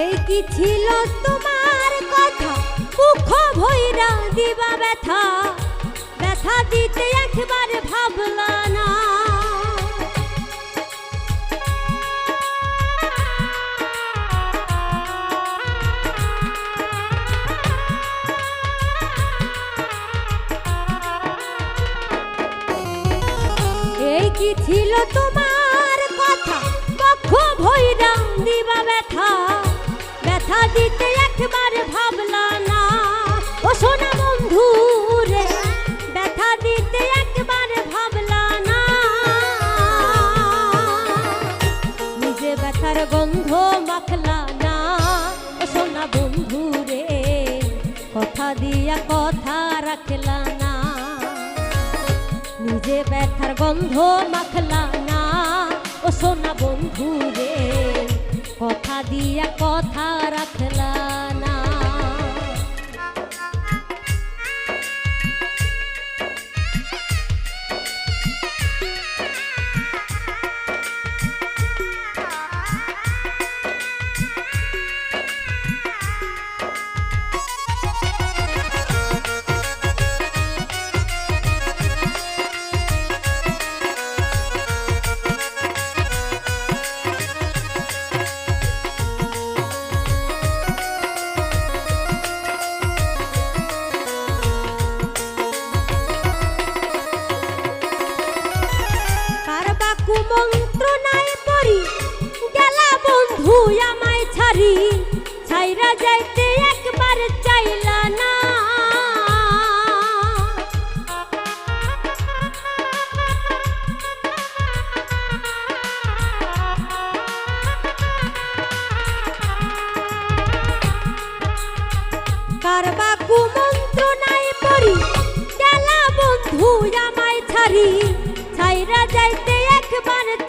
এই কি ছিল তোমার কথা? মুখ ভৈরা দিবা ব্যথা। ব্যথা দিতে একবার ভাবলা না। কি ছিল তোমার নিজে গন্ধ মাখলা না। সোনা বন্ধু রে, কথা দিয়া কথা রাখলা না। নিজে ব্যথার গন্ধ মাখলা না। ও সোনা বন্ধু রে, কথা দিয়া কথা কার বাকু মন্ত্র নাই পড়ি। গেলা বন্ধু আমায় ছাড়ি। ছাইরা যাইতে একবার চাইলা না। কার বাকু মন্ত্র নাই পড়ি। গেলা বন্ধু আমায় ছাড়ি। ছাইরা যাইতে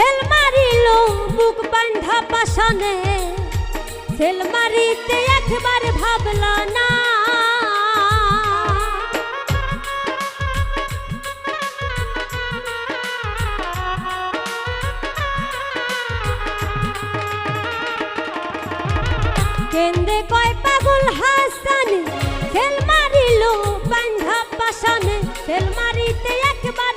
ঠেল মারিল বুক বান্ধা পাশানে ঠেল মারিতে একবার ভাবল না। কেন্দ্রে কয় পাগল হাসানে, ঠেল মারিল বান্ধা পাশানে ঠেল মারিতে একবার